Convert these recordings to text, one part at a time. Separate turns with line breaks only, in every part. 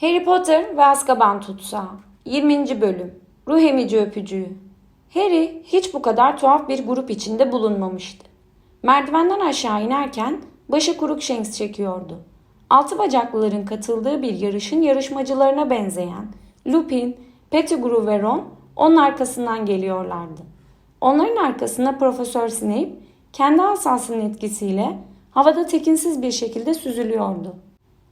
Harry Potter ve Azkaban Tutsağı 20. Bölüm Ruh Emici Öpücüğü Harry hiç bu kadar tuhaf bir grup içinde bulunmamıştı. Merdivenden aşağı inerken başı Crookshanks çekiyordu. Altı bacaklıların katıldığı bir yarışın yarışmacılarına benzeyen Lupin, Pettigrew ve Ron onun arkasından geliyorlardı. Onların arkasında Profesör Snape kendi asasının etkisiyle havada tekinsiz bir şekilde süzülüyordu.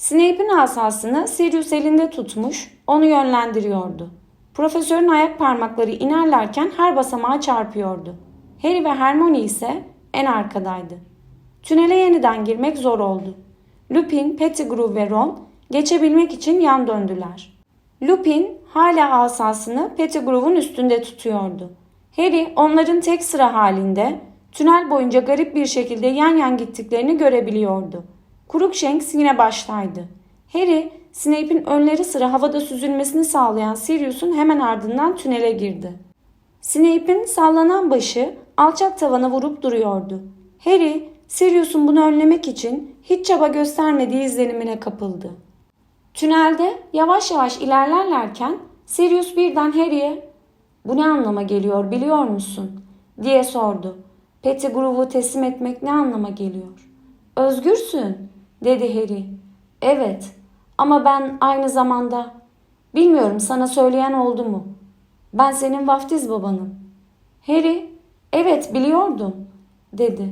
Snape'in asasını Sirius elinde tutmuş, onu yönlendiriyordu. Profesörün ayak parmakları inerlerken her basamağa çarpıyordu. Harry ve Hermione ise en arkadaydı. Tünele yeniden girmek zor oldu. Lupin, Pettigrew ve Ron geçebilmek için yan döndüler. Lupin hala asasını Pettigrew'un üstünde tutuyordu. Harry onların tek sıra halinde tünel boyunca garip bir şekilde yan yan gittiklerini görebiliyordu. Crookshanks yine baştaydı. Harry, Snape'in önleri sıra havada süzülmesini sağlayan Sirius'un hemen ardından tünele girdi. Snape'in sallanan başı alçak tavana vurup duruyordu. Harry, Sirius'un bunu önlemek için hiç çaba göstermediği izlenimine kapıldı. Tünelde yavaş yavaş ilerlerlerken Sirius birden Harry'e ''Bu ne anlama geliyor biliyor musun?'' diye sordu. Pettigrew'u teslim etmek ne anlama geliyor? ''Özgürsün'' dedi Harry. ''Evet ama ben aynı zamanda bilmiyorum sana söyleyen oldu mu? Ben senin vaftiz babanım.'' Harry ''Evet biliyordum'' dedi.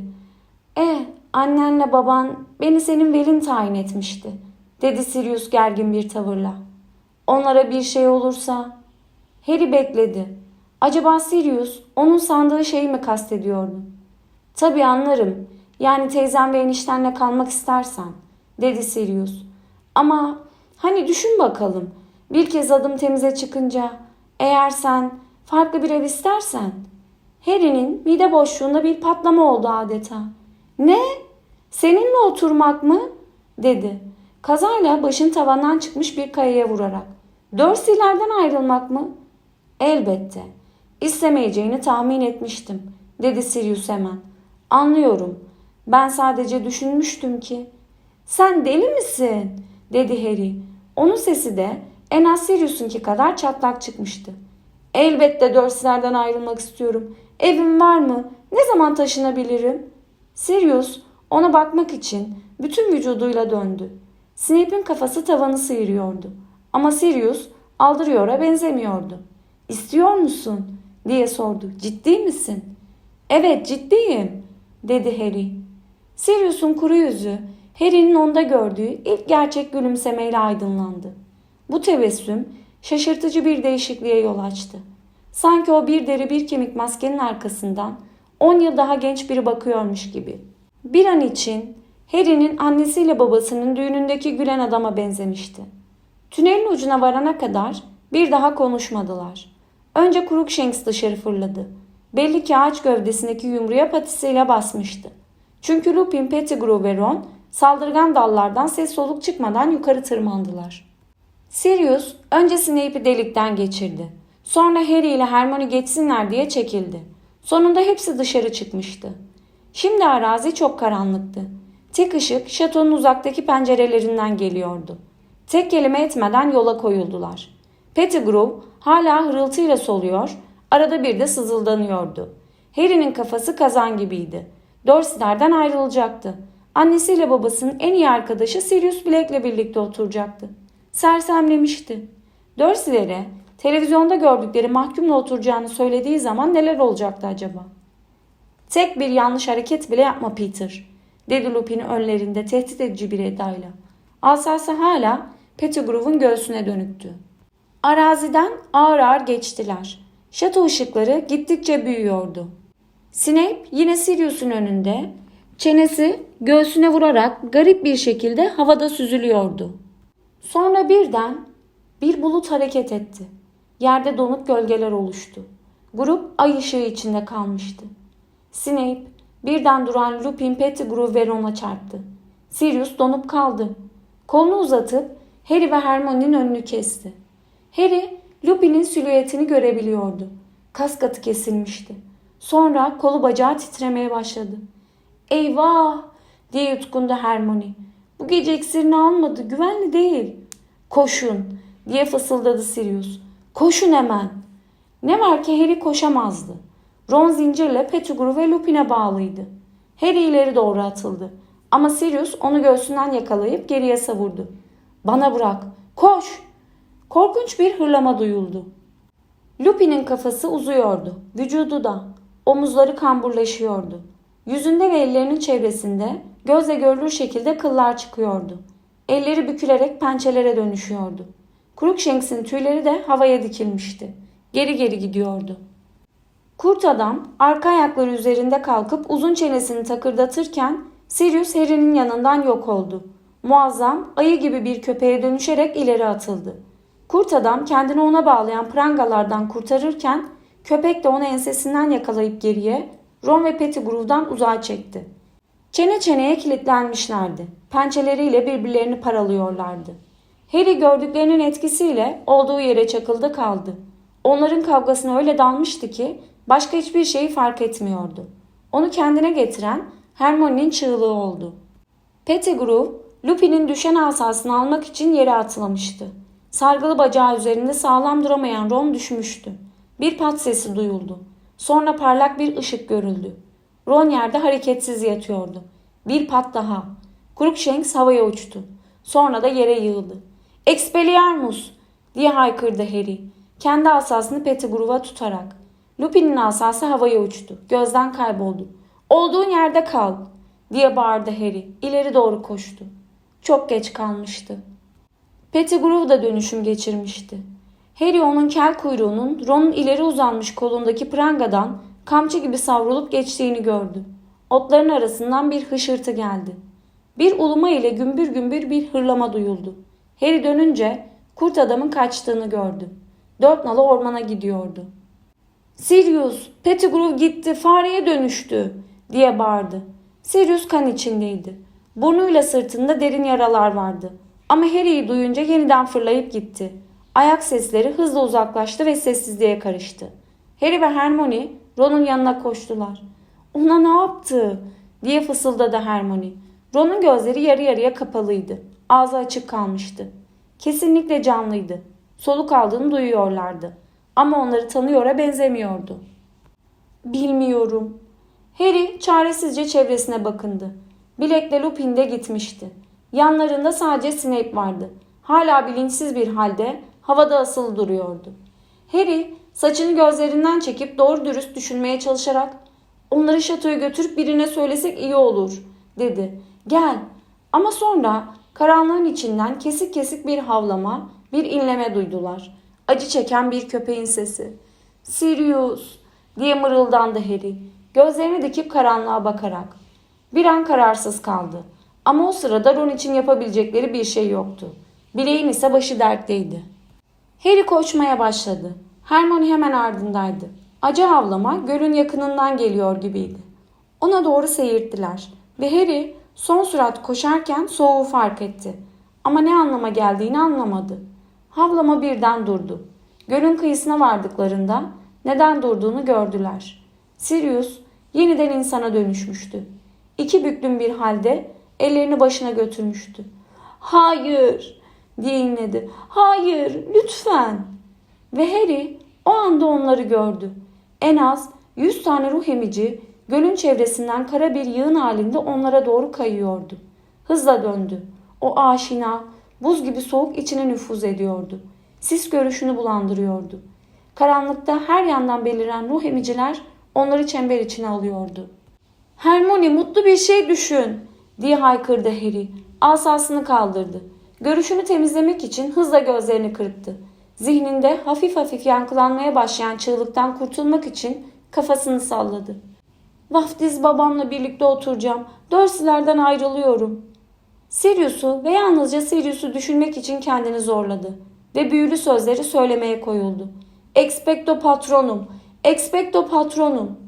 ''E annenle baban beni senin velin tayin etmişti.'' dedi Sirius gergin bir tavırla. Onlara bir şey olursa... Harry bekledi. Acaba Sirius onun sandığı şeyi mi kastediyordu? Tabii anlarım. Yani teyzem ve eniştenle kalmak istersen, dedi Sirius. Ama hani düşün bakalım. Bir kez adım temize çıkınca, eğer sen farklı bir ev istersen. Harry'nin mide boşluğunda bir patlama oldu adeta. Ne? Seninle oturmak mı? dedi. Kazayla başın tavandan çıkmış bir kayaya vurarak. Dursley'lerden ayrılmak mı? Elbette. İstemeyeceğini tahmin etmiştim, dedi Sirius hemen. Anlıyorum. Ben sadece düşünmüştüm ki. Sen deli misin? dedi Harry. Onun sesi de en az Sirius'unki kadar çatlak çıkmıştı. Elbette Dursley'lerden ayrılmak istiyorum. Evim var mı? Ne zaman taşınabilirim? Sirius ona bakmak için bütün vücuduyla döndü. Snape'in kafası tavanı sıyırıyordu. Ama Sirius aldırıyora benzemiyordu. İstiyor musun? diye sordu. Ciddi misin? Evet ciddiyim dedi Harry. Sirius'un kuru yüzü Harry'nin onda gördüğü ilk gerçek gülümsemeyle aydınlandı. Bu tebessüm şaşırtıcı bir değişikliğe yol açtı. Sanki o bir deri bir kemik maskenin arkasından on yıl daha genç biri bakıyormuş gibi. Bir an için Harry'nin annesiyle babasının düğünündeki gülen adama benzemişti. Tünelin ucuna varana kadar bir daha konuşmadılar. Önce Crookshanks dışarı fırladı. Belli ki ağaç gövdesindeki yumruya patisiyle basmıştı. Çünkü Lupin, Pettigrew ve Ron saldırgan dallardan ses soluk çıkmadan yukarı tırmandılar. Sirius önce Snape'i delikten geçirdi. Sonra Harry ile Hermione geçsinler diye çekildi. Sonunda hepsi dışarı çıkmıştı. Şimdi arazi çok karanlıktı. Tek ışık şatonun uzaktaki pencerelerinden geliyordu. Tek kelime etmeden yola koyuldular. Pettigrew hala hırıltıyla soluyor, arada bir de sızıldanıyordu. Harry'nin kafası kazan gibiydi. Dursley'lerden ayrılacaktı. Annesiyle babasının en iyi arkadaşı Sirius Black'le birlikte oturacaktı. Sersemlemişti. Dursley'lere televizyonda gördükleri mahkumla oturacağını söylediği zaman neler olacaktı acaba? Tek bir yanlış hareket bile yapma Peter, dedi Lupin önlerinde tehdit edici bir edayla. Asası hala Pettigrew'un göğsüne dönüktü. Araziden ağır ağır geçtiler. Şato ışıkları gittikçe büyüyordu. Snape yine Sirius'un önünde, çenesi göğsüne vurarak garip bir şekilde havada süzülüyordu. Sonra birden bir bulut hareket etti. Yerde donuk gölgeler oluştu. Grup ay ışığı içinde kalmıştı. Snape birden duran Lupin, Pettigrew ve Ron'a çarptı. Sirius donup kaldı. Kolunu uzatıp Harry ve Hermione'nin önünü kesti. Harry, Lupin'in silüetini görebiliyordu. Kas katı kesilmişti. Sonra kolu bacağı titremeye başladı. Eyvah diye yutkundu Hermione. Bu gece iksirini almadı, güvenli değil. Koşun diye fısıldadı Sirius. Koşun hemen. Ne var ki Harry koşamazdı. Ron zincirle Pettigrew ve Lupin'e bağlıydı. Harry ileri doğru atıldı. Ama Sirius onu göğsünden yakalayıp geriye savurdu. Bana bırak. Koş. Korkunç bir hırlama duyuldu. Lupin'in kafası uzuyordu. Vücudu da. Omuzları kamburlaşıyordu. Yüzünde ve ellerinin çevresinde gözle görülür şekilde kıllar çıkıyordu. Elleri bükülerek pençelere dönüşüyordu. Crookshanks'in tüyleri de havaya dikilmişti. Geri geri gidiyordu. Kurt adam arka ayakları üzerinde kalkıp uzun çenesini takırdatırken Sirius Harry'nin yanından yok oldu. Muazzam ayı gibi bir köpeğe dönüşerek ileri atıldı. Kurt adam kendini ona bağlayan prangalardan kurtarırken köpek de onu ensesinden yakalayıp geriye Ron ve Pettigrew'dan uzağa çekti. Çene çeneye kilitlenmişlerdi. Pençeleriyle birbirlerini paralıyorlardı. Harry gördüklerinin etkisiyle olduğu yere çakıldı kaldı. Onların kavgasına öyle dalmıştı ki başka hiçbir şeyi fark etmiyordu. Onu kendine getiren Hermione'nin çığlığı oldu. Pettigrew, Lupin'in düşen asasını almak için yere atlamıştı. Sargılı bacağı üzerinde sağlam duramayan Ron düşmüştü. Bir pat sesi duyuldu. Sonra parlak bir ışık görüldü. Ron yerde hareketsiz yatıyordu. Bir pat daha. Crookshanks havaya uçtu. Sonra da yere yığıldı. Expelliarmus diye haykırdı Harry. Kendi asasını Pettigrew'a tutarak. Lupin'in asası havaya uçtu. Gözden kayboldu. Olduğun yerde kal diye bağırdı Harry. İleri doğru koştu. Çok geç kalmıştı. Pettigrew da dönüşüm geçirmişti. Harry onun kel kuyruğunun Ron'un ileri uzanmış kolundaki prangadan kamçı gibi savrulup geçtiğini gördü. Otların arasından bir hışırtı geldi. Bir uluma ile gümbür gümbür bir hırlama duyuldu. Harry dönünce kurt adamın kaçtığını gördü. Dört nalı ormana gidiyordu. Sirius, Pettigrew gitti, fareye dönüştü diye bağırdı. Sirius kan içindeydi. Burnuyla sırtında derin yaralar vardı. Ama Harry'i duyunca yeniden fırlayıp gitti. Ayak sesleri hızla uzaklaştı ve sessizliğe karıştı. Harry ve Hermione Ron'un yanına koştular. Ona ne yaptı? diye fısıldadı Hermione. Ron'un gözleri yarı yarıya kapalıydı. Ağzı açık kalmıştı. Kesinlikle canlıydı. Soluk aldığını duyuyorlardı. Ama onları tanıyora benzemiyordu. Bilmiyorum. Harry çaresizce çevresine bakındı. Bilekle Lupin de gitmişti. Yanlarında sadece Snape vardı. Hala bilinçsiz bir halde havada asılı duruyordu. Harry saçını gözlerinden çekip doğru dürüst düşünmeye çalışarak onları şatoya götürüp birine söylesek iyi olur dedi. Gel. Ama sonra karanlığın içinden kesik kesik bir havlama, bir inleme duydular. Acı çeken bir köpeğin sesi. Sirius diye mırıldandı Harry. Gözlerini dikip karanlığa bakarak. Bir an kararsız kaldı. Ama o sırada Ron için yapabilecekleri bir şey yoktu. Bileğin ise başı dertteydi. Harry koşmaya başladı. Hermione hemen ardındaydı. Acı havlama gölün yakınından geliyor gibiydi. Ona doğru seyirttiler ve Harry son sürat koşarken soğuğu fark etti. Ama ne anlama geldiğini anlamadı. Havlama birden durdu. Gölün kıyısına vardıklarında neden durduğunu gördüler. Sirius yeniden insana dönüşmüştü. İki büklüm bir halde ellerini başına götürmüştü. Hayır diye inledi. Hayır lütfen. Ve Harry o anda onları gördü. En az yüz tane ruh emici gölün çevresinden kara bir yığın halinde onlara doğru kayıyordu. Hızla döndü. O aşina, buz gibi soğuk içine nüfuz ediyordu. Sis görüşünü bulandırıyordu. Karanlıkta her yandan beliren ruh emiciler onları çember içine alıyordu. Hermione mutlu bir şey düşün diye haykırdı Harry. Asasını kaldırdı. Görüşünü temizlemek için hızla gözlerini kırptı. Zihninde hafif hafif yankılanmaya başlayan çığlıktan kurtulmak için kafasını salladı. Vaftiz babamla birlikte oturacağım. Dursley'lerden ayrılıyorum. Sirius'u ve yalnızca Sirius'u düşünmek için kendini zorladı ve büyülü sözleri söylemeye koyuldu. Expecto patronum, expecto patronum.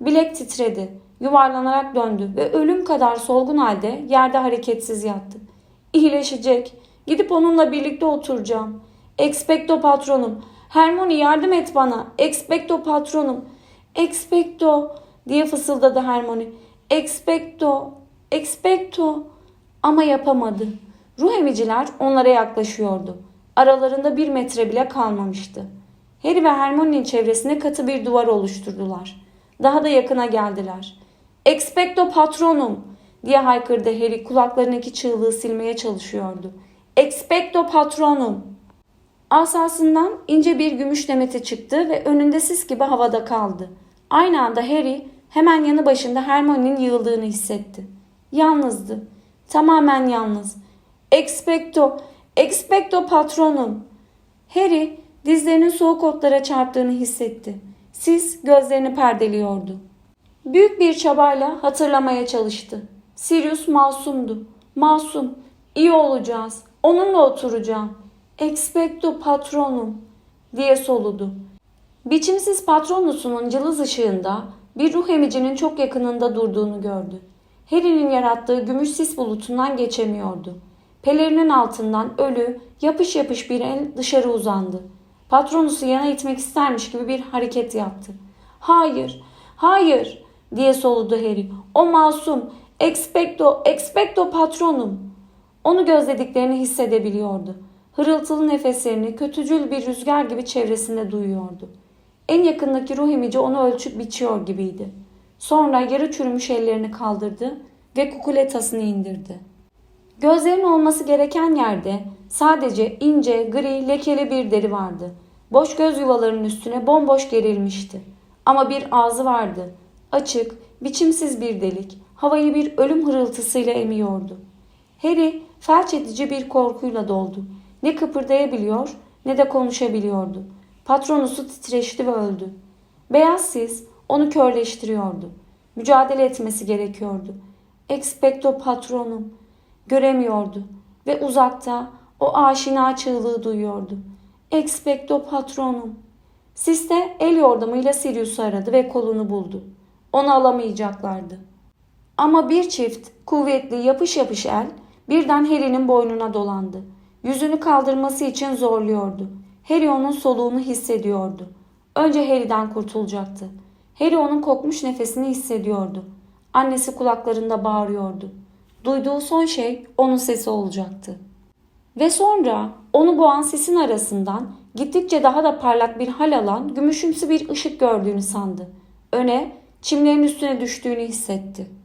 Bilek titredi, yuvarlanarak döndü ve ölüm kadar solgun halde yerde hareketsiz yattı. İyileşecek. Gidip onunla birlikte oturacağım. Expecto patronum. Hermione yardım et bana. Expecto patronum. Expecto diye fısıldadı Hermione. Expecto. Expecto. Ama yapamadı. Ruh emiciler onlara yaklaşıyordu. Aralarında bir metre bile kalmamıştı. Harry ve Hermione'nin çevresine katı bir duvar oluşturdular. Daha da yakına geldiler. Expecto patronum diye haykırdı Harry kulaklarındaki çığlığı silmeye çalışıyordu. Expecto patronum. Asasından ince bir gümüş demeti çıktı ve önünde sis gibi havada kaldı. Aynı anda Harry hemen yanı başında Hermione'nin yığıldığını hissetti. Yalnızdı. Tamamen yalnız. Expecto, expecto patronum. Harry dizlerinin soğuk otlara çarptığını hissetti. Sis gözlerini perdeliyordu. Büyük bir çabayla hatırlamaya çalıştı. Sirius masumdu. Masum. İyi olacağız. Onunla oturacağım. Expecto patronum diye soludu. Biçimsiz patronusunun cılız ışığında bir ruh emicinin çok yakınında durduğunu gördü. Harry'nin yarattığı gümüş sis bulutundan geçemiyordu. Pelerinin altından ölü, yapış yapış bir el dışarı uzandı. Patronusu yana itmek istermiş gibi bir hareket yaptı. Hayır, hayır diye soludu Harry. O masum, expecto, expecto patronum. Onu gözlediklerini hissedebiliyordu. Hırıltılı nefeslerini kötücül bir rüzgar gibi çevresinde duyuyordu. En yakındaki ruh emici onu ölçüp biçiyor gibiydi. Sonra yarı çürümüş ellerini kaldırdı ve kukuletasını indirdi. Gözlerin olması gereken yerde sadece ince, gri, lekeli bir deri vardı. Boş göz yuvalarının üstüne bomboş gerilmişti. Ama bir ağzı vardı. Açık, biçimsiz bir delik, havayı bir ölüm hırıltısıyla emiyordu. Harry felç edici bir korkuyla doldu. Ne kıpırdayabiliyor ne de konuşabiliyordu. Patronusu titreşti ve öldü. Beyaz sis onu körleştiriyordu. Mücadele etmesi gerekiyordu. Expecto patronum. Göremiyordu ve uzakta o aşina çığlığı duyuyordu. Expecto patronum. Siste el yordamıyla Sirius'u aradı ve kolunu buldu. Onu alamayacaklardı. Ama bir çift kuvvetli yapış yapış el birden Harry'nin boynuna dolandı. Yüzünü kaldırması için zorluyordu. Harry onun soluğunu hissediyordu. Önce Harry'den kurtulacaktı. Harry onun kokmuş nefesini hissediyordu. Annesi kulaklarında bağırıyordu. Duyduğu son şey onun sesi olacaktı. Ve sonra onu boğan sesin arasından gittikçe daha da parlak bir hal alan gümüşümsü bir ışık gördüğünü sandı. Öne, çimlerin üstüne düştüğünü hissetti.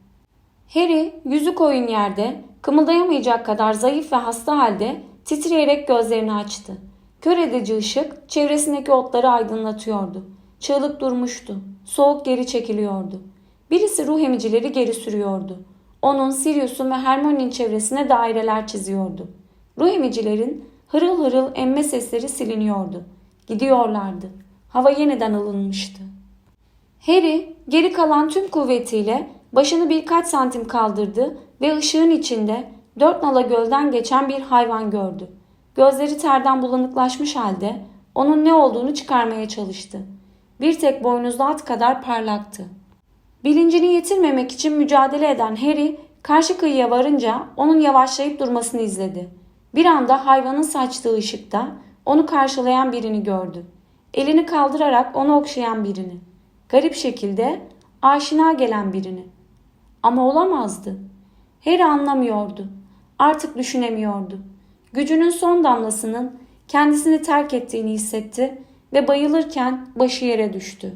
Harry yüzü koyun yerde, kımıldayamayacak kadar zayıf ve hasta halde titreyerek gözlerini açtı. Kör edici ışık çevresindeki otları aydınlatıyordu. Çığlık durmuştu. Soğuk geri çekiliyordu. Birisi ruh emicileri geri sürüyordu. Onun Sirius'un ve Hermione'nin çevresine daireler çiziyordu. Ruh emicilerin hırıl hırıl emme sesleri siliniyordu. Gidiyorlardı. Hava yeniden ılınmıştı. Harry geri kalan tüm kuvvetiyle başını birkaç santim kaldırdı ve ışığın içinde dört nala gölden geçen bir hayvan gördü. Gözleri terden bulanıklaşmış halde onun ne olduğunu çıkarmaya çalıştı. Bir tek boynuzlu at kadar parlaktı. Bilincini yitirmemek için mücadele eden Harry karşı kıyıya varınca onun yavaşlayıp durmasını izledi. Bir anda hayvanın saçtığı ışıkta onu karşılayan birini gördü. Elini kaldırarak onu okşayan birini. Garip şekilde aşina gelen birini. Ama olamazdı. Harry anlamıyordu. Artık düşünemiyordu. Gücünün son damlasının kendisini terk ettiğini hissetti ve bayılırken başı yere düştü.